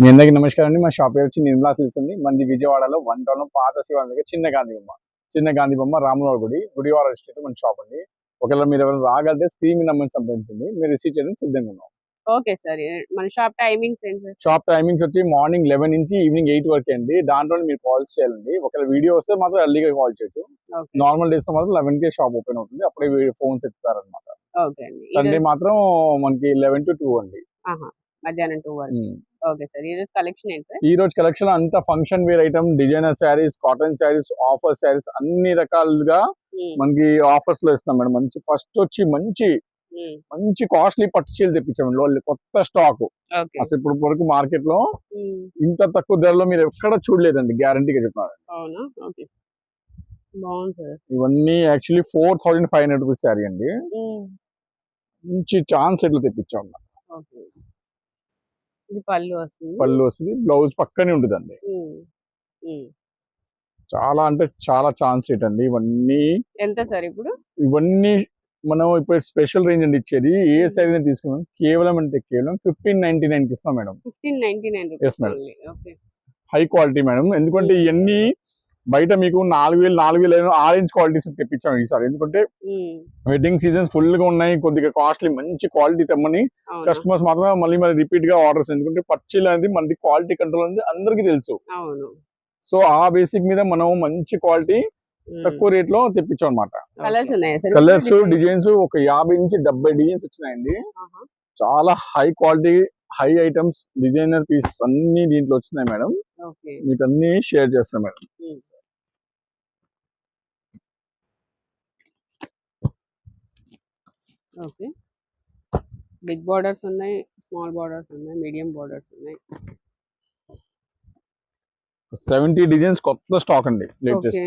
మీ అందరికీ నమస్కారం అండి. మా షాప్ పేరు వచ్చి నిర్మలా సిల్స్ అండి. మంది విజయవాడలో వన్ టౌన్ పాత శివాలయం దగ్గర చిన్న గాంధీ బొమ్మ. చిన్న గాంధీ బొమ్మ రాములవారి గుడి గుడివాడ స్ట్రీట్ మన షాప్ అండి. ఒకవేళ మీరు ఎవరైనా రాగలితే స్క్రీన్ నెంబర్ సంప్రదించండి. మీరు రిసీవ్ చేయడానికి సిద్ధంగా ఉన్నాం. Okay sir. మన షాప్ టైమింగ్స్ ఏంటి షాప్ టైమింగ్స్ వచ్చి మార్నింగ్ లెవెన్ నుంచి ఈవినింగ్ ఎయిట్ వరకు అండి. దాంట్లో మీరు కాల్స్ చేయాలండి. ఒకవేళ వీడియో వస్తే మాత్రం ఎర్లీగా కాల్ చేయొచ్చు. నార్మల్ డేస్లో మాత్రం లెవెన్ కే షాప్ ఓపెన్ అవుతుంది. అప్పుడే ఫోన్స్ ఎత్తుతారనమాట సండే మాత్రం మనకి లెవెన్ టు టూ అండి. మధ్యాహ్నం టూ వరకు. Okay sir. ఈ రోజు కలెక్షన్ ఏంటి సార్? ఈ రోజు కలెక్షన్ అంతా function wear item designer saris cotton saris offer saris అన్ని రకాలుగా మనకి ఆఫర్స్లో ఇస్తున్నాం మేడం. మంచి ఫస్ట్ వచ్చి మంచి మంచి కాస్ట్లీ పట్టు చీరలు తెప్పించాం లో- కొత్త స్టాక్ అసలు ఇప్పుడు వరకు మార్కెట్లో ఇంత తక్కువ ధరలో మీరు ఎక్కడ చూడలేదండి. గ్యారంటీగా సార్ ఇవన్నీ actually four thousand five hundred rupees sari అండి. మంచి ఛాన్స్ ఎట్లా తెప్పించాం ఇది పళ్ళు వస్తుంది. పళ్ళు వస్తుంది. బ్లౌజ్ పక్కనే ఉంటుందండి. చాలా అంటే చాలా ఛాన్స్ అండి ఇవన్నీ ఎంత సార్ ఇప్పుడు? ఇవన్నీ మనం ఇప్పుడు స్పెషల్ రేంజ్ అండి ఇచ్చేది. ఏ సైజ్ తీసుకున్నాం కేవలం అంటే కేవలం ఫిఫ్టీన్ నైన్టీ నైన్కి ఇస్తాం madam. Fifteen ninety nine madam. Okay. High quality madam ఎందుకంటే. ఇవన్నీ బయట మీకు నాలుగు వేలు నాలుగు వేలు ఆరెంజ్ క్వాలిటీస్ తెప్పించాం ఈసారి. ఎందుకంటే వెడ్డింగ్ సీజన్స్ ఫుల్గా ఉన్నాయి కొద్దిగా కాస్ట్లీ మంచి క్వాలిటీ తెమ్మని కస్టమర్స్ మాత్రం మళ్ళీ మళ్ళీ రిపీట్గా ఆర్డర్స్ ఎందుకంటే పర్చేలు అనేది మనకి క్వాలిటీ కంట్రోల్ అనేది అందరికీ తెలుసు. సో ఆ బేసిక్ మీద మనం మంచి క్వాలిటీ తక్కువ రేట్లో తెప్పించాం అనమాట కలర్స్ కలర్స్ డిజైన్స్ ఒక యాభై నుంచి డెబ్బై డిజైన్స్ వచ్చినాయండి. చాలా high quality high items designer pieces అన్ని దీంట్లో వచ్చినాయి మేడం. ఓకే. మీకు అన్ని షేర్ చేస్తాం మేడం. ఓకే. బిగ్ బార్డర్స్ ఉన్నాయి స్మాల్ బార్డర్స్ ఉన్నాయి మీడియం బార్డర్స్ ఉన్నాయి. సెవెంటీ డిజైన్స్ కొత్త స్టాక్ అండి ఓకే. లేటెస్ట్.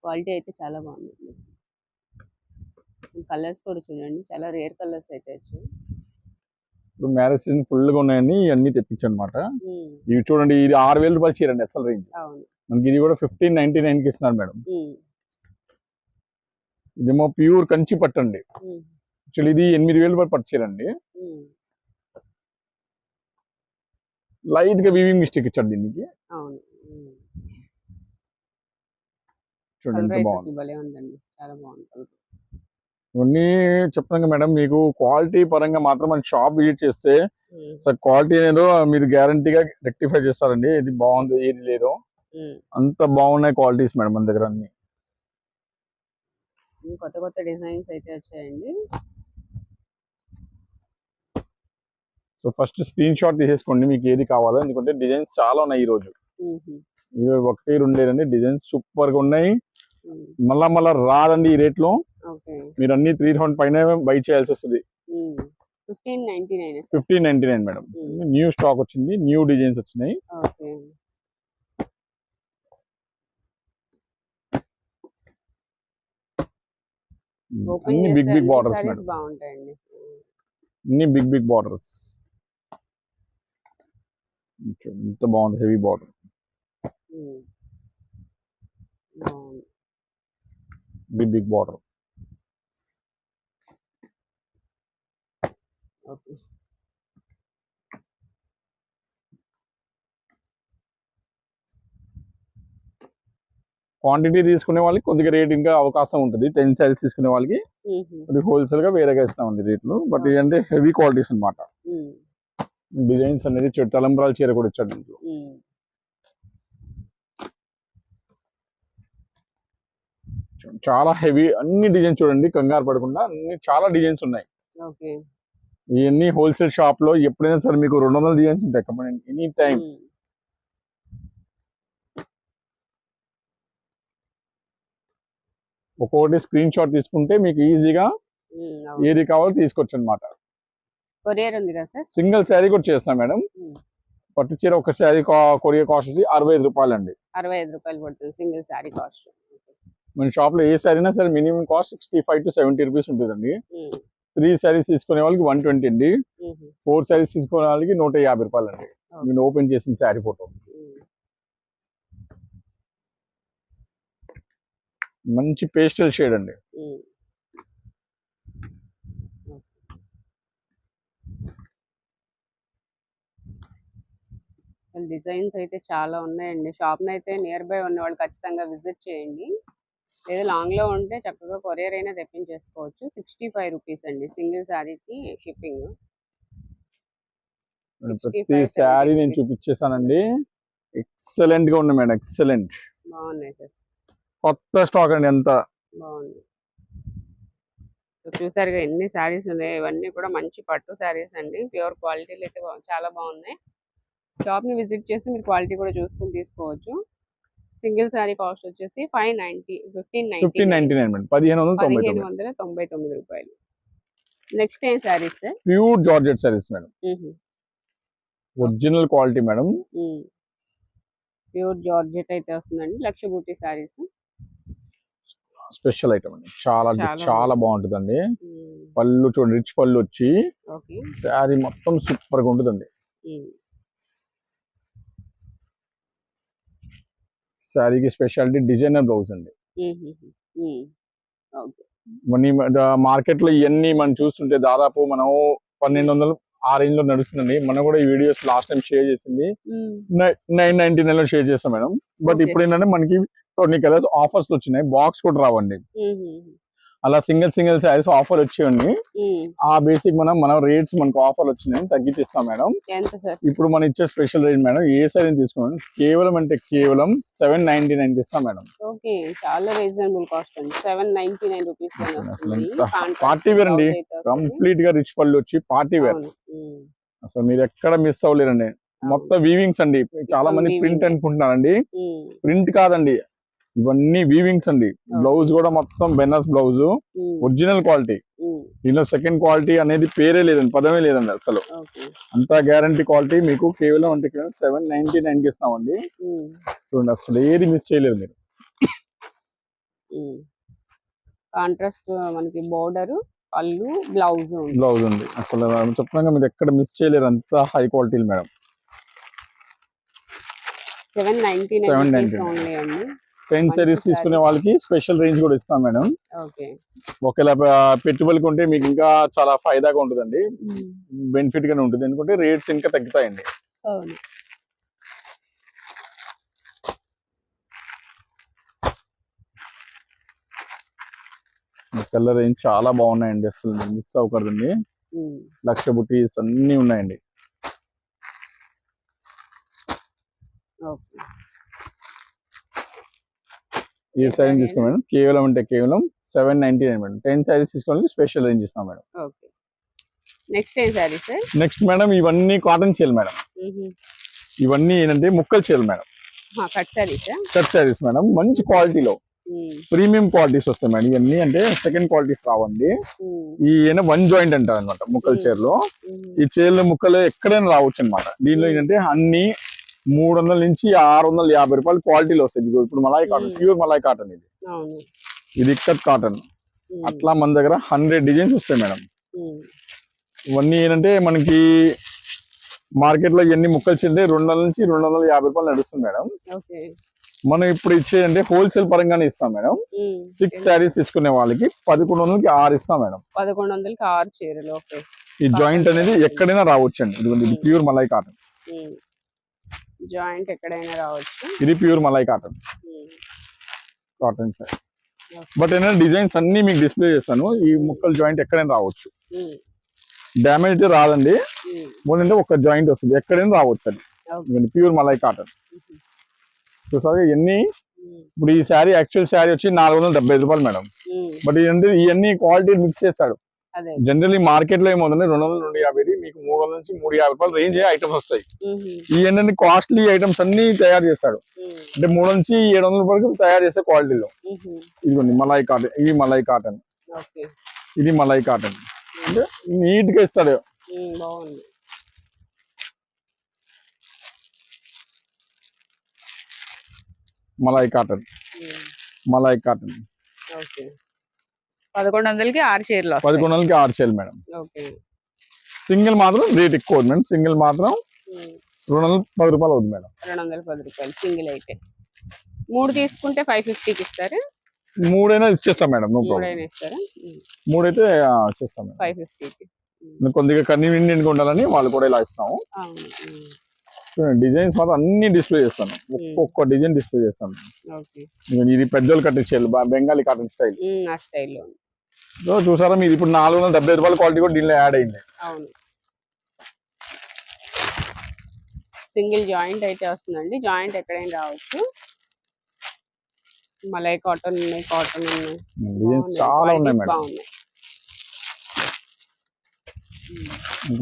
క్వాలిటీ అయితే చాలా బాగుంది కలర్స్ కూడా చూడండి చాలా రేర్ కలర్స్ అయితే వచ్చాయి. ఇప్పుడు మ్యారేజ్ సీజన్ ఫుల్గా ఉన్నాయని అన్ని తెప్పించాను అనమాట ఇవి చూడండి ఇది ఆరు వేల రూపాయలు చీరండి అసలు రేంజ్. మనకి ఇది కూడా ఫిఫ్టీన్ నైన్టీ నైన్కి ఇస్తున్నారు మేడం. ఇదేమో ప్యూర్ కంచి పట్టండి ఉమ్, యాక్చువల్లీ ఇది ఎనిమిది వేల రూపాయలు పట్టు చీరండి ఉమ్, లైట్గా వీవింగ్ మిస్టేక్ ఇచ్చాడు దీనికి అవును ఉమ్. చూడండి బాగుంది. చాలా. ఇవన్నీ చెప్తాను మేడం మీకు క్వాలిటీ పరంగా మాత్రం మన షాప్ విజిట్ చేస్తే సార్ క్వాలిటీ ఏదో మీరు గ్యారంటీగా రెక్టిఫై చేస్తారండి. ఇది బాగుంది ఏది లేదు. అంత బాగున్నాయి క్వాలిటీస్ మేడం మన దగ్గర అన్ని. కొత్త కొత్త డిజైన్స్ అయితే వచ్చాయండి. సో ఫస్ట్ స్క్రీన్ షాట్ తీసేసుకోండి మీకు ఏది కావాలో. ఎందుకంటే డిజైన్స్ చాలా ఉన్నాయి ఈ రోజు ఒకటి రెండు లేదండి. డిజైన్స్ సూపర్గా ఉన్నాయి. మళ్ళా మళ్ళా రాదండి ఈ రేట్లో మీరు అన్ని త్రీ థౌసండ్ పైన బై చేయాల్సి వస్తుంది. Fifteen ninety nine madam. New stock వచ్చింది న్యూ డిజైన్స్ వచ్చినాయి. అన్ని బిగ్ బిగ్ బార్డర్స్ మేడం. అన్ని బిగ్ బిగ్ బార్డర్స్ ఎంత బాగుంది హెవీ బార్డర్ బాగుంది బిగ్ బార్డర్ క్వాంటిటీ తీసుకునే వాళ్ళకి కొద్దిగా రేట్ ఇంకా అవకాశం ఉంటుంది. టెన్ శారీస్ తీసుకునే వాళ్ళకి అది హోల్సేల్గా వేరేగా ఇస్తామండి రేట్లు బట్ ఇదంటే హెవీ క్వాలిటీస్ అన్నమాట. ఉమ్, డిజైన్స్ అనేది చెడు తలంబరాల చీర కూడా ఇచ్చాడు దీంట్లో ఉమ్. చూ- చాలా హెవీ అన్ని డిజైన్స్ చూడండి కంగారు పడకుండా అన్ని చాలా డిజైన్స్ ఉన్నాయి. ఇవన్నీ హోల్సేల్ షాప్లో ఎప్పుడైనా సరే మీకు రెండు వందల డిజైన్స్ ఉంటాయి. Any time. ఒక్కొక్కటి స్క్రీన్ షాట్ తీసుకుంటే మీకు ఈజీగా. ఏది కావాలో తీసుకోవచ్చు అనమాట సింగిల్ శారీ కూడా చేస్తాం మేడం. పట్టు చీర ఒక శారీ కొరియర్ కాస్ట్ వచ్చి అరవై ఐదు రూపాయలు అండి అరవై ఐదు రూపాయలు పడుతుంది సింగిల్ శారీ కాస్ట్. మన షాప్లో ఏ శారీ అయినా సరే minimum cost sixty five to seventy rupees ఉంటుందండి త్రీ శారీస్ తీసుకునే వాళ్ళకి వన్ ట్వంటీ అండి. ఫోర్ శారీస్ తీసుకునే వాళ్ళకి నూట యాభై రూపాయలు అండి. నేను ఓపెన్ చేసిన శారీ ఫోటో. మంచి పేస్టల్ షేడ్ అండి. డిజైన్స్ అయితే చాలా ఉన్నాయండి. షాప్ని అయితే నియర్ బై ఉన్న వాళ్ళు ఖచ్చితంగా విజిట్ చేయండి. లేదా లాంగ్లో ఉంటే చక్కగా కొరియర్ అయినా తెప్పించేసుకోవచ్చు. సిక్స్టీ ఫైవ్ రూపీస్ అండి సింగిల్ శారీకి షిప్పింగ్. ప్రతి 65, శారీ నేను 70 చూపించేసానండి ఎక్సలెంట్గా ఉంది మేడం ఎక్సలెంట్ బాగున్నాయి సార్. కొత్త స్టాక్ అండి ఎంత బాగుంది. చూసారుగా ఎన్ని శారీస్ ఉన్నాయి ఇవన్నీ కూడా మంచి పట్టు శారీస్ అండి. ప్యూర్ క్వాలిటీలు అయితే చాలా బాగున్నాయి. షాప్ని విజిట్ చేసి మీరు క్వాలిటీ కూడా చూసుకుని తీసుకోవచ్చు. సింగిల్ శారీ కాస్ట్ వచ్చేసి five ninety fifteen fifteen ninety. Nine madam. పదిహేను వందల తొంభై పదిహేను తొమ్మిది వందల తొంభై తొమ్మిది రూపాయలు. నెక్స్ట్ ఏం saris? Pure georgette saris madam. Original quality madam. Pure georgette అయితే వస్తుందండి. లక్ష బూటీ శారీస్. స్పెషల్ ఐటమ్ అండి. చాలా చాలా బాగుంటుందండి. పళ్ళు చూడండి రిచ్ పళ్ళు వచ్చి శారీ మొత్తం సూపర్గా ఉంటుందండి శారీకి స్పెషాలిటీ డిజైనర్ బ్లౌజ్ అండి. మన మార్కెట్లో ఇవన్నీ మనం చూస్తుంటే దాదాపు మనం పన్నెండు వందలు ఆ రేంజ్లో నడుస్తుందండి. మనం కూడా ఈ వీడియోస్ లాస్ట్ టైం షేర్ చేసింది. నైన్ నైన్టీ నైన్లో షేర్ చేస్తాం మేడం. బట్. ఇప్పుడు ఏంటంటే మనకి కొన్ని కలర్స్ ఆఫర్స్ వచ్చినాయి. బాక్స్ కూడా రావండి. అలా సింగిల్ సింగిల్ శారీస్ ఆఫర్ వచ్చేయండి. ఆ బేసిక్ మనం మన రేట్స్ మనకు ఆఫర్ వచ్చినాయి. తగ్గించిస్తాం మేడం. సార్? ఇప్పుడు మనం ఇచ్చే స్పెషల్ రేట్ మేడం ఏ శారీ తీసుకోండి? కేవలం అంటే కేవలం సెవెన్ నైన్టీ నైన్ ఇస్తాం మేడం. ఓకే చాలా రీజనబుల్ కాస్ట్ అండి. సెవెన్ నైన్టీ నైన్ రూపీస్ అసలు ఎంత party wear అండి. కంప్లీట్గా రిచ్ పళ్ళు వచ్చి పార్టీ వేర్ అసలు మీరు ఎక్కడ మిస్ అవ్వలేరండి. మొత్తం వీవింగ్స్ అండి. చాలా మంది. ప్రింట్ అనుకుంటున్నారండి. ప్రింట్ కాదండి. ఇవన్నీ వీవింగ్స్ అండి. బ్లౌజ్ కూడా మొత్తం బెనస్ బ్లౌజ్ ఒరిజినల్ క్వాలిటీ దీనిలో సెకండ్ క్వాలిటీ అనేది పేరే లేదండి పదమే లేదండి అసలు. అంత గ్యారంటీ క్వాలిటీ మీకు కేవలం అంటే సెవెన్ నైన్టీ నైన్కి ఇస్తామండి చూడండి అసలు ఏది మిస్ చేయలేరు మీరు. కాంట్రాస్ట్ మనకి బోర్డర్ పళ్ళు బ్లౌజ్ బ్లౌజ్ ఉంది. అసలు చెప్తున్నాగా మీరు ఎక్కడ మిస్ చేయలేరు అంత high quality madam. Seven ninety nine 799. Only అండి. టెన్ సారీస్ తీసుకునే. వాళ్ళకి స్పెషల్ రేంజ్ కూడా ఇస్తాం మేడం. ఒకవేళ పెట్టుబడికి ఉంటే మీకు ఇంకా చాలా ఫైదాగా ఉంటుందండి. బెనిఫిట్ గానే ఉంటుంది. ఎందుకంటే రేట్స్ ఇంకా తగ్గుతాయండి. కలర్ రేంజ్ చాలా బాగున్నాయండి అసలు. మిస్ అవ్వకూడదండి. లక్ష బుటీస్ అన్ని ఉన్నాయండి ఓకే ఈ సారీ తీసుకోండి మేడం. కేవలం అంటే కేవలం seven ninety nine madam. Ten saris తీసుకోవాలి స్పెషల్ రేంజ్ ఇస్తాం మేడం. నెక్స్ట్ ఏం సారీ సార్ నెక్స్ట్ మేడం ఇవన్నీ కాటన్ చీల్ మేడం. ఇవన్నీ ఏంటంటే ముక్కలు చీల్ madam. Cut saris cut madam. మంచి క్వాలిటీలో ప్రీమియం క్వాలిటీస్ వస్తాయి మేడం. ఇవన్నీ అంటే సెకండ్ క్వాలిటీస్ రావండి ఈ వన్ జాయింట్ అంటారు అనమాట ముక్కల. చీరలో ఈ చీరల ముక్కలు ఎక్కడైనా రావచ్చు అనమాట దీనిలో ఏంటంటే అన్ని మూడు వందల నుంచి ఆరు వందల యాభై రూపాయలు క్వాలిటీలో వస్తాయి. ఇప్పుడు malai cotton. Pure malai cotton ఇది. ఇది ఇక్కత్ కాటన్. అట్లా మన దగ్గర హండ్రెడ్ డిజైన్స్ వస్తాయి మేడం. ఇవన్నీ ఏంటంటే మనకి మార్కెట్లో ఎన్ని ముక్కలు చెందే రెండు వందల నుంచి రెండు వందల యాభై రూపాయలు నడుస్తుంది మేడం. మనం ఇప్పుడు ఇచ్చేదంటే హోల్సేల్ పరంగానే ఇస్తాం మేడం. సిక్స్ శారీస్ తీసుకునే వాళ్ళకి పదకొండు వందలకి ఆరు ఇస్తాం మేడం. పదకొండు వందలకి ఆరు చీరలు ఈ జాయింట్ అనేది ఎక్కడైనా రావచ్చు అండి ఇది ఇది ప్యూర్ మలై కాటన్. జాయింట్ ఎక్కడైనా రావచ్చు ఇది pure malai cotton. Cotton sir. But ఏంటంటే డిజైన్స్ అన్ని మీకు డిస్ప్లే చేస్తాను ఈ ముక్కలు జాయింట్ ఎక్కడైనా రావచ్చు. డ్యామేజ్ అయితే రాదండి. ఓన్లీ ఒక జాయింట్ వస్తుంది ఎక్కడైనా రావచ్చు అది. Pure malai cotton. చూసారు ఎన్ని ఉమ్. ఇప్పుడు ఈ శారీ యాక్చువల్ శారీ వచ్చి నాలుగు వందల డెబ్బై ఐదు రూపాయలు మేడం. బట్ ఇవన్నీ ఇవన్నీ క్వాలిటీ మిక్స్ చేస్తాడు జనరల్లీ మార్కెట్లో ఏమవుతుంది రెండు వందల రెండు యాభైది మీకు మూడు వందల నుంచి మూడు యాభై రూపాయలు రేంజ్ ఐటమ్స్ వస్తాయి. ఈ ఏంటంటే కాస్ట్లీ ఐటమ్స్ అన్ని తయారు చేస్తాడు. అంటే మూడు నుంచి ఏడు వందల వరకు తయారు చేసే క్వాలిటీలో. ఇదిగోండి మలై కాటన్ ఇది మలై కాటన్ ఇది మలై కాటన్ అంటే నీట్గా ఇస్తాడు మలై కాటన్. మలై కాటన్ పదకొండు వందలకి ఆరు చీరలు. పదకొండు వందలకి ఆరు మేడం. సింగిల్ మాత్రం రేట్ ఎక్కువ అవుతుంది మేడం. సింగిల్ మాత్రం. రెండు వందల పది రూపాయలు అవుతుంది మేడం. రెండు వందల పది రూపాయలు సింగిల్ అయితే. మూడు తీసుకుంటే ఫైవ్ ఫిఫ్టీకి ఇస్తారా? మూడైనా ఇచ్చేస్తాం మేడం మూడైతే ఇచ్చేస్తాం మేడం. ఫైవ్ ఫిఫ్టీకి. కొద్దిగా కన్వీనియంట్ ఉండాలని వాళ్ళు కూడా ఇలా ఇస్తాము. చూడండి డిజైన్స్ మాత్రం అన్ని డిస్ప్లే చేస్తాను. ఒక్కొక్క డిజైన్ డిస్ప్లే చేస్తాను. ఇది పెద్దోళ్ళు కట్టించారు బెంగాలీ కాటన్ స్టైల్. స్టైల్లో. చూసారా మీరు? ఇప్పుడు నాలుగు వందల డెబ్బై రూపాయల క్వాలిటీ కూడా దీనిలో యాడ్ అయింది. అవును. సింగిల్ జాయింట్ అయితే వస్తుందండి. జాయింట్ ఎక్కడైనా రావచ్చు. మలై కాటన్ ఉన్నాయి కాటన్ ఉన్నాయి. చాలా ఉన్నాయి బాగున్నాయి.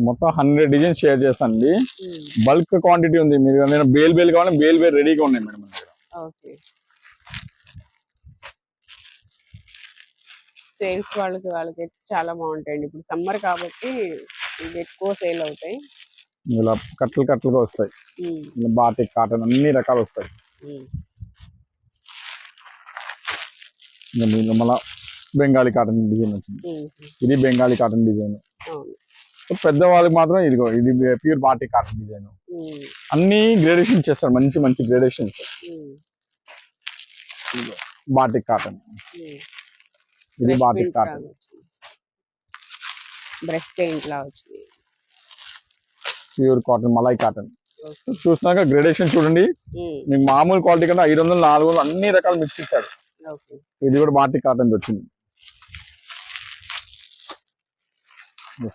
మొత్తం హండ్రెడ్ డిజైన్స్ షేర్ చేస్తానండి. ఉమ్, బల్క్ క్వాంటిటీ ఉంది. మీరు నేను బేల్ బేల్ కావాలి బేల్ బేల్ రెడీగా ఉన్నాయి మేడం. ఓకే. సేల్స్ వాళ్ళకి వాళ్ళకి చాలా బాగుంటాయండి. ఇప్పుడు సమ్మర్ కాబట్టి ఇవి ఎక్కువ సేల్ అవుతాయి. ఇలా కట్టలు కట్టలుగా వస్తాయి. బాటిక్ కాటన్ అన్ని రకాలు వస్తాయి. మళ్ళీ బెంగాలీ కాటన్ డిజైన్ వచ్చింది. ఇది బెంగాలీ కాటన్ డిజైన్. పెద్దవాళ్ళకి మాత్రం ఇదిగో ఇది ప్యూర్ బాటిక్ కాటన్ డిజైన్. అన్ని గ్రేడేషన్ చేస్తాడు మంచి మంచి గ్రేడేషన్స్ ఉమ్, బాటిక్ కాటన్. ఇది బాటిక్ కాటన్ బ్రష్ పెయింట్ లా వచ్చింది. Pure cotton malai cotton. చూసినాక గ్రేడేషన్ చూడండి. మీకు మామూలు క్వాలిటీ కన్నా ఐదు వందలు నాలుగు వందలు అన్ని రకాలు మిక్స్ ఇచ్చాడు. ఓకే. ఇది కూడా బాటిక్ కాటన్ వచ్చింది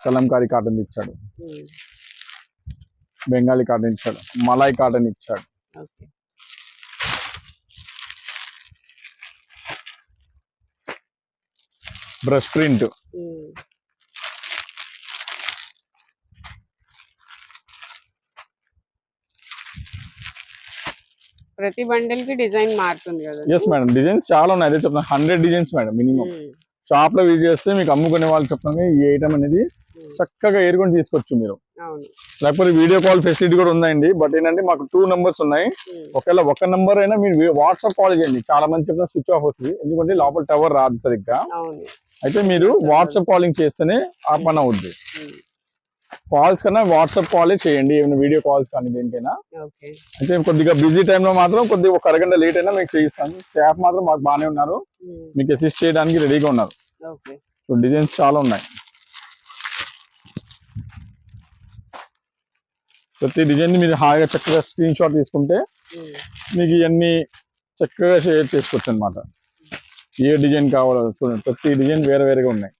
కలంకారీ కాటన్ ఇచ్చాడు బెంగాలీ కాటన్ ఇచ్చాడు. మలై కాటన్ ఇచ్చాడు. బ్రష్ ప్రింట్ ఉమ్. ప్రతి బండిల్కి డిజైన్ మారుతుంది కదా. ఎస్ మేడం డిజైన్స్ చాలా ఉన్నాయి. అదే చెప్తాను హండ్రెడ్ డిజైన్స్ మేడం మినిమం ఉమ్, షాప్లో విజిట్ చేస్తే మీకు అమ్ముకునే వాళ్ళు చెప్తాను ఈ ఐటమ్ అనేది ఉమ్, చక్కగా ఏరుకొని తీసుకోవచ్చు మీరు. లేకపోతే వీడియో కాల్ ఫెసిలిటీ కూడా ఉందండి బట్ ఏంటంటే మాకు టూ నెంబర్స్ ఉన్నాయి. ఉమ్, ఒకవేళ ఒక నెంబర్ అయినా మీరు వాట్సాప్ కాల్ చేయండి. చాలా మంది చెప్తున్నా స్విచ్ ఆఫ్ వస్తుంది ఎందుకంటే లోపల టవర్ రాదు సరిగ్గా. అయితే మీరు వాట్సాప్ కాలింగ్ చేస్తేనే ఆ పని అవుద్ది. కాల్స్ కన్నా వాట్సాప్ కాలే చేయండి ఏమైనా వీడియో కాల్స్ కానీ దేనికైనా. అయితే కొద్దిగా బిజీ టైంలో మాత్రం కొద్దిగా ఒక అరగంట లేట్ అయినా మీకు చేయిస్తాను. స్టాఫ్ మాత్రం మాకు బాగానే ఉన్నారు. మీకు అసిస్ట్ చేయడానికి రెడీగా ఉన్నారు. సో డిజైన్స్ చాలా ఉన్నాయి. ప్రతి డిజైన్ మీరు హాయిగా చక్కగా స్క్రీన్ షాట్ తీసుకుంటే ఉమ్, మీకు ఇవన్నీ చక్కగా షేర్ చేసుకోవచ్చు అనమాట ఏ డిజైన్ కావాలో చూడండి. ప్రతి డిజైన్ వేరే వేరేగా ఉన్నాయి.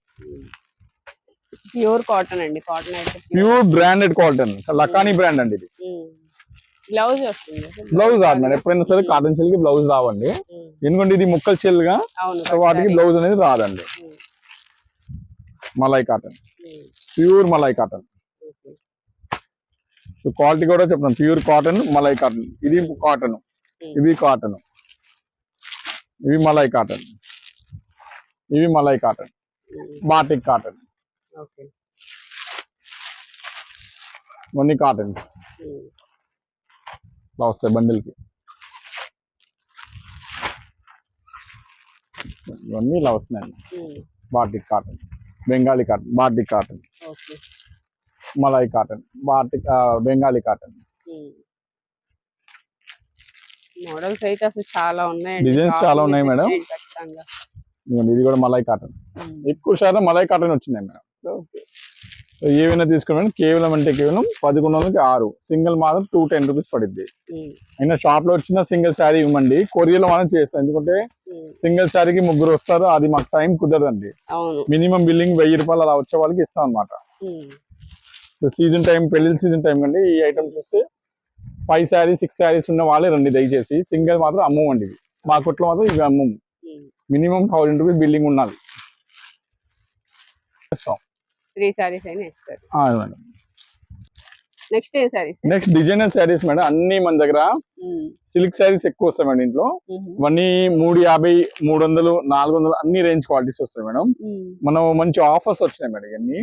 ప్యూర్ కాటన్ అండి. కాటన్ ప్యూర్ బ్రాండెడ్ అండి లకానీ బ్రాండ్ అండి ఇది. బ్లౌజ్ వస్తుంది. బ్లౌజ్ రాదు మేడం ఎప్పుడైనా సరే కాటన్ చెల్కి బ్లౌజ్ రావండి. ఎందుకంటే ఇది ముక్కలు చెల్లుగా వాటికి బ్లౌజ్ అనేది రాదండి. Malai cotton pure malai cotton. So quality కూడా చెప్తాను ప్యూర్ కాటన్ మలై కాటన్ ఇది కాటన్ ఇవి కాటన్ ఇవి మలై కాటన్ ఇవి malai cotton batik cotton okay. కొన్ని కాటన్స్ ఇలా వస్తాయి బండిల్కి. ఇవన్నీ ఇలా వస్తున్నాయండి ఉమ్, batik cotton Bengali cotton batik cotton okay. Malai cotton batik ఆ, బెంగాలీ కాటన్. మోడల్స్ అయితే అసలు చాలా ఉన్నాయి Designs చాలా ఉన్నాయి మేడం. ఇది కూడా మలై కాటన్. ఎక్కువ శాతం మలై కాటన్ వచ్చినాయి మేడం. ఓకే. సో ఏవైనా తీసుకున్నాను కేవలం అంటే కేవలం పదకొండు వందలకి ఆరు. సింగిల్ మాత్రం టూ టెన్ రూపీస్ పడుద్ది. అయినా షాప్లో వచ్చిన సింగిల్ శారీ ఇవ్వమండి. కొరియర్లో మనం చేస్తాం ఎందుకంటే సింగిల్ శారీకి ముగ్గురు వస్తారు అది మాకు టైం కుదరదండి. మినిమం బిల్లింగ్ వెయ్యి రూపాయలు అలా వచ్చే వాళ్ళకి ఇస్తాం అనమాట సీజన్ టైం పెళ్ళి సీజన్ టైం అండి ఈ ఐటమ్ చూస్తే ఫైవ్ శారీస్ సిక్స్ శారీస్ ఉన్న వాళ్ళే రండి దయచేసి. సింగిల్ మాత్రం అమ్మమండి ఇవి. మా కొట్లో మాత్రం ఇవి అమ్మము. మినిమం థౌసండ్ రూపీస్ బిల్లింగ్ ఉండాలి. త్రీ సారీస్ అయినా ఇస్తారు. నెక్స్ట్ ఏ saris next designer saris madam అన్ని మన దగ్గర సిల్క్ శారీస్ ఎక్కువ వస్తాయి మేడం ఇంట్లో ఇవన్నీ మూడు యాభై మూడు వందలు నాలుగు వందలు అన్ని రేంజ్ క్వాలిటీస్ వస్తాయి మేడం. మనం మంచి ఆఫర్స్ వచ్చినాయి మేడం ఇవన్నీ.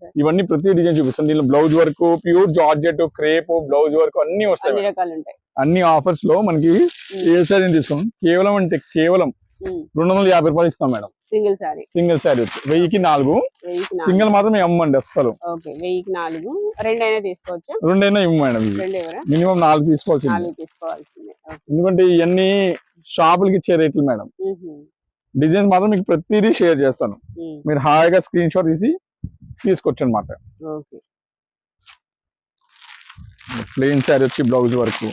సార్? ఇవన్నీ ప్రతి డిజైన్ చూపిస్తాం. దీనిలో blouse work pure georgette crepe blouse work అన్ని వస్తాయి అన్ని ఆఫర్స్లో మనకి ఏ శారీ తీసుకున్నాం కేవలం అంటే కేవలం రెండు వందల యాభై రూపాయలు ఇస్తాం madam. Single sari single sari వచ్చి. వెయ్యికి నాలుగు. సింగిల్ మాత్రం ఇవ్వమండి అస్సలు. వెయ్యికి నాలుగు. రెండైనా తీసుకోవచ్చా? రెండైనా ఇవ్వు మేడం. మినిమం నాలుగు తీసుకోవాల్సింది. ఓకే. ఎందుకంటే ఇవన్నీ షాపులకి ఇచ్చే రేట్లు మేడం. డిజైన్స్ మాత్రం మీకు ప్రతిదీ షేర్ చేస్తాను. మీరు హాయిగా స్క్రీన్ షాట్ తీసి తీసుకోవచ్చు అనమాట ప్లెయిన్ శారీ వచ్చి బ్లౌజ్ వరకు.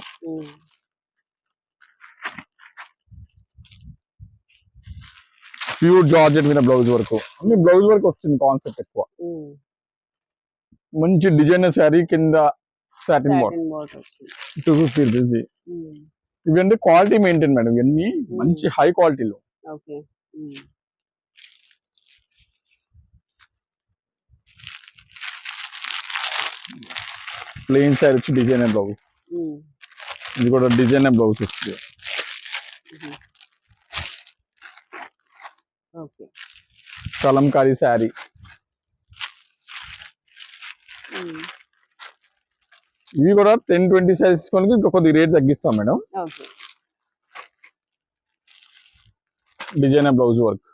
ప్యూర్ జార్జెట్ మీద బ్లౌజ్ వరకు. అన్ని బ్లౌజ్ వరకు వచ్చింది కాన్సెప్ట్ ఎక్కువ. మ్మ్. మంచి డిజైనర్ శారీ కింద satin bat two fifty rupees మ్మ్. ఇవి అంటే క్వాలిటీ మెయింటైన్ మేడం ఇవన్నీ మంచి హై క్వాలిటీలో. ప్లెయిన్ శారీ వచ్చి డిజైనర్ బ్లౌజ్ మ్మ్. ఇది కూడా డిజైనర్ బ్లౌజ్ వస్తుంది మ్మ్. ఓకే కలంకారీ శారీ. ఇవి కూడా టెన్ ట్వంటీ సైజ్ తీసుకొని ఇంకా కొద్ది రేట్ తగ్గిస్తాం madam designer blouse work.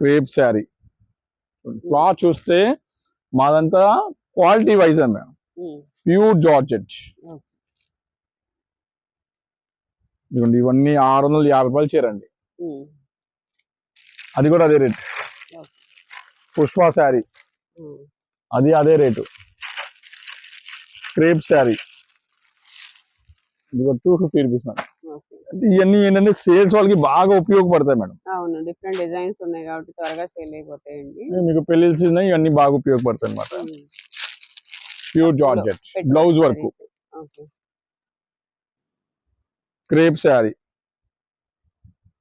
Crepe sari cloth చూస్తే మాదంతా quality wise madam. Pure georgette. ఇదిగోండి ఇవన్నీ ఆరు వందల యాభై రూపాయలు చేరండి. అది కూడా అదే రేట్. పుష్ప శారీ. అది అదే రేటు. క్రేప్ శారీ. ఇది కూడా టూ ఫిఫ్టీ రూపీస్ మేడం. ఇవన్నీ ఏంటంటే సేల్స్ వాళ్ళకి బాగా ఉపయోగపడతాయి మేడం. అవును డిఫరెంట్ డిజైన్స్ ఉన్నాయి కాబట్టి త్వరగా సేల్ అయిపోతాయండి. మీకు పెళ్ళి సీజన్ ఇవన్నీ బాగా ఉపయోగపడతాయి అనమాట. Pure georgette. Blouse work. Sarees. Okay crepe sari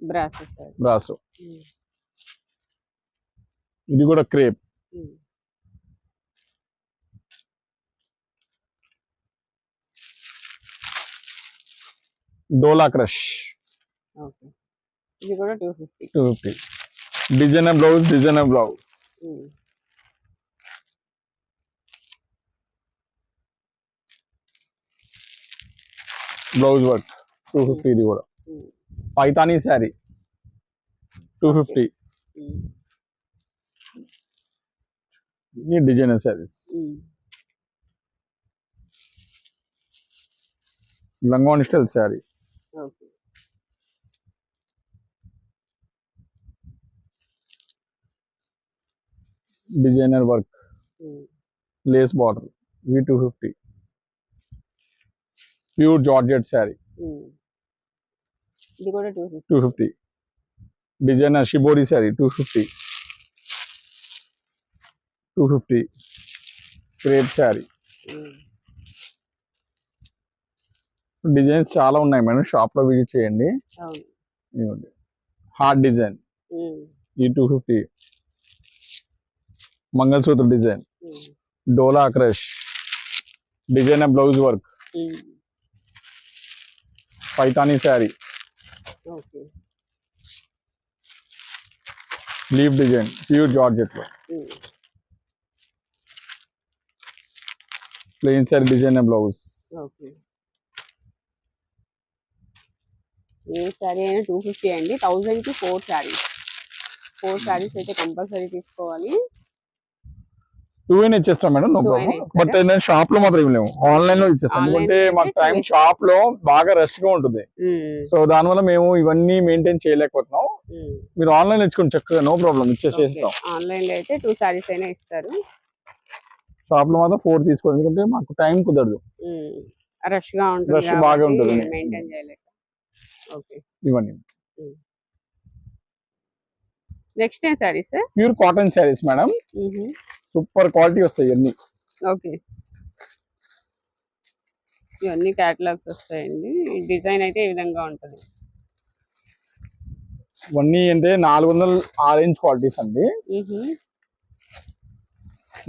braces sir బ్రాసో ఇది కూడా క్రేప్। డోలా క్రష్। ఓకే। ఇది కూడా two fifty two fifty designer blouse designer blouse. Blouse work. Two fifty ఇది కూడా. పైతానీ శారీ. టూ ఫిఫ్టీ ఈ designer saris. లంగోన్ style sari. Designer work. Lace border. వి two fifty pure georgette sari. ఇది కూడా two fifty two fifty designer shibori sari two fifty two fifty crepe sari. Designs చాలా ఉన్నాయి madam షాప్లో visit చేయండి. ఇవ్వండి. Heart design. ఉమ్, ఈ two fifty mangalsutra design. ఉమ్, dola crush. Designer blouse work. Paithani sari. Okay. Leaf design pure జార్జెట్లో ఉమ్, plain sari designer blouse okay. ఏ శారీ అయినా two fifty అండి. థౌజండ్కి four saris four saris అయితే కంపల్సరీ తీసుకోవాలి. అయినా ఇచ్చేస్తాం మేడం నో ప్రాబ్లం? బట్ నేను షాప్లో మాత్రం ఇవ్వలేము ఆన్లైన్లో ఇచ్చేస్తాం. ఎందుకంటే మాకు టైం షాప్లో బాగా రష్గా ఉంటుంది సో దానివల్ల మేము ఇవన్నీ మెయింటైన్ చేయలేకపోతున్నాం. ఉమ్, మీరు ఆన్లైన్ ఇచ్చుకోండి చక్కగా నో ప్రాబ్లం ఇచ్చేసేస్తాం ఆన్లైన్లో అయితే టూ శారీస్ అయినా ఇస్తారు. షాప్లో మాత్రం ఫోర్ తీసుకోండి. ఎందుకంటే మాకు టైం కుదరదు. రష్గా ఉంటుంది Rush బాగా ఉంటుంది. మెయింటైన్ చేయలేక. ఓకే ఇవన్నీ. నెక్స్ట్ ఏం saris pure cotton saris madam super quality వస్తాయి ఇవన్నీ. ఓకే. ఇవన్నీ క్యాటలాగ్స్ వస్తాయండి. డిజైన్ అయితే ఈ విధంగా ఉంటుంది. ఇవన్నీ అంటే నాలుగు వందల ఆరెంజ్ క్వాలిటీస్ అండి.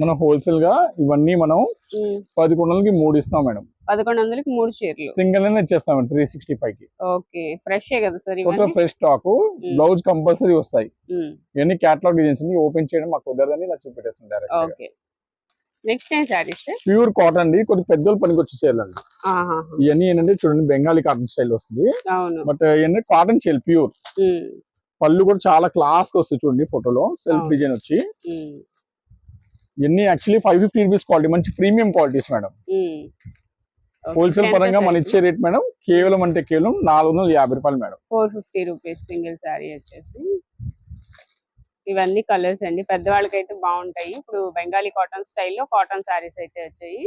మనం హోల్సేల్గా ఇవన్నీ మనం మ్మ్. పదకొండు వందలకి మూడు ఇస్తాం మేడం. పదకొండు వందలకి మూడు చీరలు. సింగిల్ ఇచ్చేస్తాం త్రీ సిక్స్టీ ఫైవ్కి ఓకే ఫ్రెష్ కదా సార్ టోటల్ ఇవన్నీ ఫ్రెష్ స్టాక్ బ్లౌజ్ కంపల్సరీ వస్తాయి. ఇవన్నీ క్యాటలాగ్ డిజైన్స్ ఓపెన్ చేయడం మాకు కుదరదని నాకు చూపెట్టేస్తాను డైరెక్ట్ ఓకే. నెక్స్ట్ ఏం శారీస్ ప్యూర్ కాటన్ అండి కొద్దిగా పెద్దోళ్ళు పనికి వచ్చి చేయాలండి ఇవన్నీ ఏంటంటే చూడండి బెంగాలీ కాటన్ స్టైల్ వస్తుంది. బట్ ఇవన్నీ కాటన్ చేయాలి ప్యూర్ పళ్ళు కూడా చాలా క్లాస్గా వస్తుంది చూడండి ఫోటోలో సెల్ఫ్. డిజైన్ వచ్చి. ఇవన్నీ actually five fifty rupees quality మంచి ప్రీమియం క్వాలిటీస్ మేడం. హోల్సేల్ పరంగా మన ఇచ్చే రేట్ మేడం కేవలం అంటే కేవలం నాలుగు వందల యాభై రూపాయలు madam. Four fifty rupees single sari వచ్చేసి. ఇవన్నీ కలర్స్ అండి. పెద్దవాళ్ళకి అయితే బాగుంటాయి. ఇప్పుడు బెంగాలీ కాటన్ స్టైల్లో కాటన్ శారీస్ అయితే వచ్చాయి.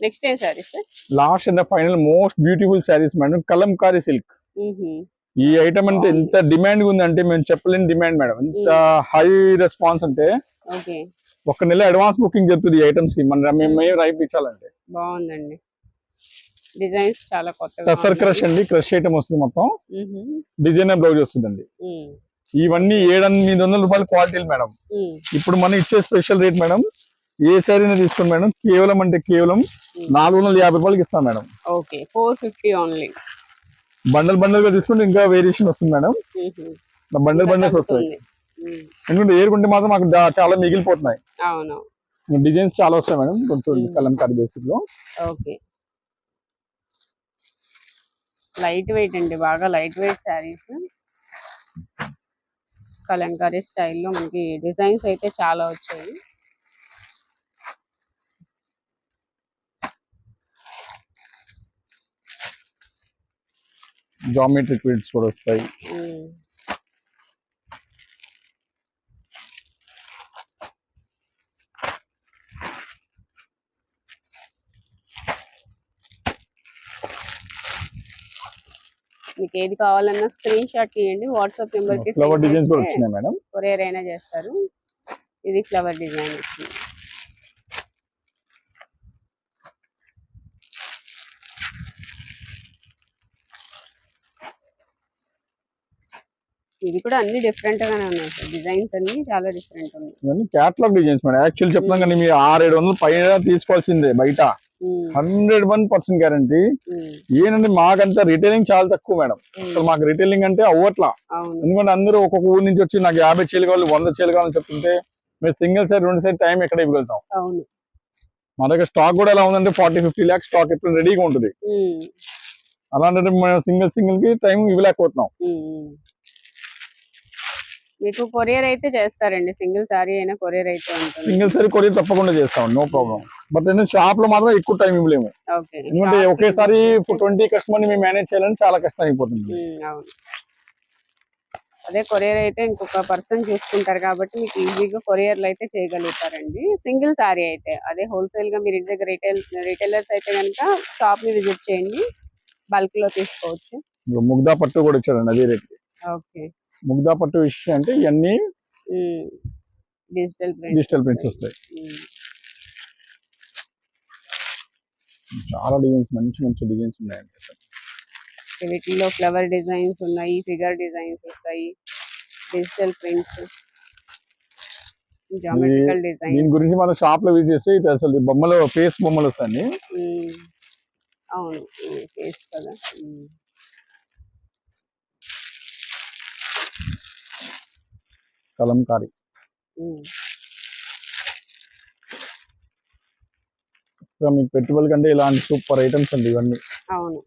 నెక్స్ట్ ఏం saris last and final most beautiful saris madam Kalamkari silk ఈ ఐటమ్ అంటే ఎంత డిమాండ్ ఉందంటే మేము చెప్పలేని డిమాండ్ మేడం. ఎంత హై రెస్పాన్స్ అంటే ఓకే. ఒక నెల అడ్వాన్స్ బుకింగ్ ఈ ఐటమ్స్కి. మన మేము రైపించాలంటే బాగుందండి. డిజైన్స్ చాలా కొత్తగా టసర్ క్రష్ అండి. క్రష్ ఐటమ్ వస్తుంది మొత్తం. డిజైన్ బ్లౌజ్ వస్తుందండి. ఇవన్నీ ఏడెనిమిది వందల రూపాయల క్వాలిటీలు మేడం. ఇప్పుడు మనం ఇచ్చే స్పెషల్ రేట్ మేడం ఏ శారీని తీసుకోండి మేడం. కేవలం అంటే కేవలం నాలుగు వందల యాభై రూపాయలకి ఇస్తాం madam. Okay. Four fifty only. Bundle బండల్గా తీసుకుంటే ఇంకా వేరియేషన్ వస్తుంది మేడం. బండల్ బండల్స్ వస్తాయి. ఎందుకంటే ఏరుకుంటే మాత్రం మాకు చాలా మిగిలిపోతున్నాయి. అవును. డిజైన్స్ చాలా వస్తాయి మేడం Hmm. కలంకారీ బేసిక్లో ఓకే. లైట్ వెయిట్ అండి బాగా లైట్ వెయిట్ శారీస్. కలంకారీ స్టైల్లో మనకి డిజైన్స్ అయితే చాలా వచ్చాయి. జామెట్రిక్ ప్రింట్స్ కూడా వస్తాయి. మీకు ఏది కావాలన్నా స్క్రీన్ షాట్ తీయండి వాట్సాప్ నెంబర్కి ఫ్లవర్ డిజైన్స్ కూడా వచ్చినాయి మేడం. కొరియర్ అయినా చేస్తారు. ఇది ఫ్లవర్ డిజైన్ వచ్చింది. ఇది కూడా అన్ని డిఫరెంట్ గానే ఉన్నాయి సార్. డిజైన్స్ అన్ని చాలా డిఫరెంట్ ఉన్నాయి. ఇవన్నీ క్యాటలాగ్ డిజైన్స్ మేడం. యాక్చువల్ చెప్తున్నాం కానీ మీరు ఆరు ఏడు వందలు పైన తీసుకోవాల్సిందే బయట. హండ్రెడ్ వన్ పర్సెంట్ గ్యారంటీ ఏంటంటే మాకంతా రిటైలింగ్ చాలా తక్కువ మేడం. అసలు మాకు రిటైలింగ్ అంటే అవ్వట్లా. ఎందుకంటే అందరూ ఒక్కొక్క ఊరు నుంచి వచ్చి నాకు యాభై చీలు కావాలి వంద చీలు కావాలని చెప్తుంటే మీరు సింగిల్ సైడ్ రెండు సైడ్ టైం ఎక్కడ ఇవ్వగలుగుతాం? అవును. మా దగ్గర స్టాక్ కూడా ఎలా ఉందంటే ఫార్టీ ఫిఫ్టీ ల్యాక్స్ స్టాక్ ఎప్పుడు రెడీగా ఉంటుంది. అలాంటి సింగిల్ సింగిల్కి టైం ఇవ్వలేకపోతున్నాం. మీకు కొరియర్ అయితే చేస్తారండి. సింగిల్ సారీ అయినా కొరియర్ అయితే ఉంటుంది. సింగిల్ సైడ్ కొరియర్ తప్పకుండా చేస్తాం. నో ప్రాబ్లం బట్ ఏంటంటే షాప్లో మాత్రం ఎక్కువ టైం ఇవ్వలేము. ఓకే. ఎందుకంటే ఒకేసారి ట్వంటీ కస్టమర్ని మేము మేనేజ్ చేయాలని చాలా కష్టం అయిపోతుంది అదే కొరియర్ అయితే ఇంకొక పర్సన్ చూసుకుంటారు కాబట్టి మీకు ఈజీగా కొరియర్లు అయితే చేయగలుగుతారండి. సింగిల్ సారీ అయితే అదే హోల్సేల్గా మీరు ఇంటి దగ్గర రిటైల్ రిటైలర్స్ అయితే కనుక షాప్ని విజిట్ చేయండి. బల్క్లో తీసుకోవచ్చు ముగ్దా పట్టు కూడా ఇచ్చారండి అదే రేట్. ఓకే. ముగ్దా పట్టు విషయం అంటే ఇవన్నీ డిజిటల్ డిజిటల్ ప్రింట్స్ వస్తాయి. చాలా డిజైన్స్ మంచి మంచి డిజైన్స్ ఉన్నాయండి అసలు. వీటిలో ఫ్లవర్ డిజైన్స్ ఉన్నాయి ఫిగర్ డిజైన్స్ వస్తాయి డిజిటల్ ప్రింట్స్ జామెట్రికల్ దీని డిజైన్స్ గురించి మనం షాప్లో విజిట్ చేస్తే ఇది అసలు బొమ్మలు ఫేస్ బొమ్మలు వస్తాయి అవును ఫేస్ కదా. కలంకారీ. మీకు పెట్టుబడి కంటే ఇలాంటి సూపర్ ఐటమ్స్ అండి ఇవన్నీ. అవును.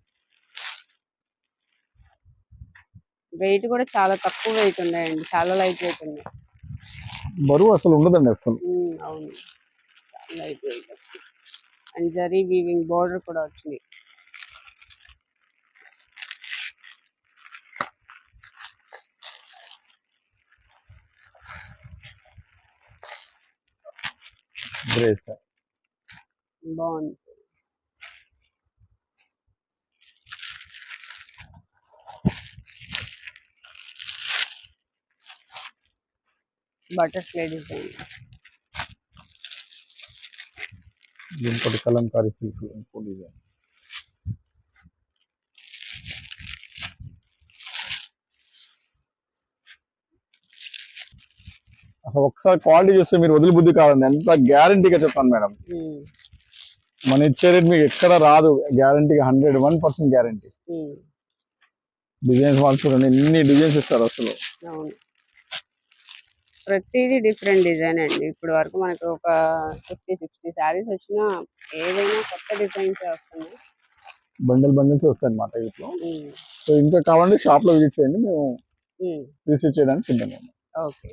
వెయిట్ కూడా చాలా తక్కువ వెయిట్ ఉన్నాయండి. చాలా లైట్ వెయిట్ ఉన్నాయి. బరువు అసలు ఉండదండి అసలు అవును. చాలా light weight. And zari weaving border కూడా వచ్చింది. గ్రేస్ బాగుంది బటర్ఫ్లై డిజైన్ ఇంకోటి కలంకారీ సిల్క్ ఇంకో డిజైన్ అసలు ఒకసారి క్వాలిటీ చూస్తే మీరు వదిలి బుద్ధి కాదండి. ఎంత గ్యారంటీగా చెప్తాను మేడం. మన ఇచ్చే రేట్ మీకు ఎక్కడ రాదు. గ్యారంటీగా hundred one percent guarantee designs వాళ్ళు చూడండి ఎన్ని డిజైన్స్ ఇస్తారు అసలు. ప్రతిదీ డిఫరెంట్ డిజైన్ అండి. ఇప్పుడు వరకు మనకు ఒక ఫిఫ్టీ సిక్స్టీ శారీస్ వచ్చినా ఏదైనా కొత్త డిజైన్స్ వస్తున్నాయి బండిల్ బండిల్స్ వస్తాయి అనమాట వీటిలో. సో ఇంకా కావాలంటే షాప్లో విజిట్ చేయండి. మేము రిసీవ్ చేయడానికి సిద్ధంగా ఓకే.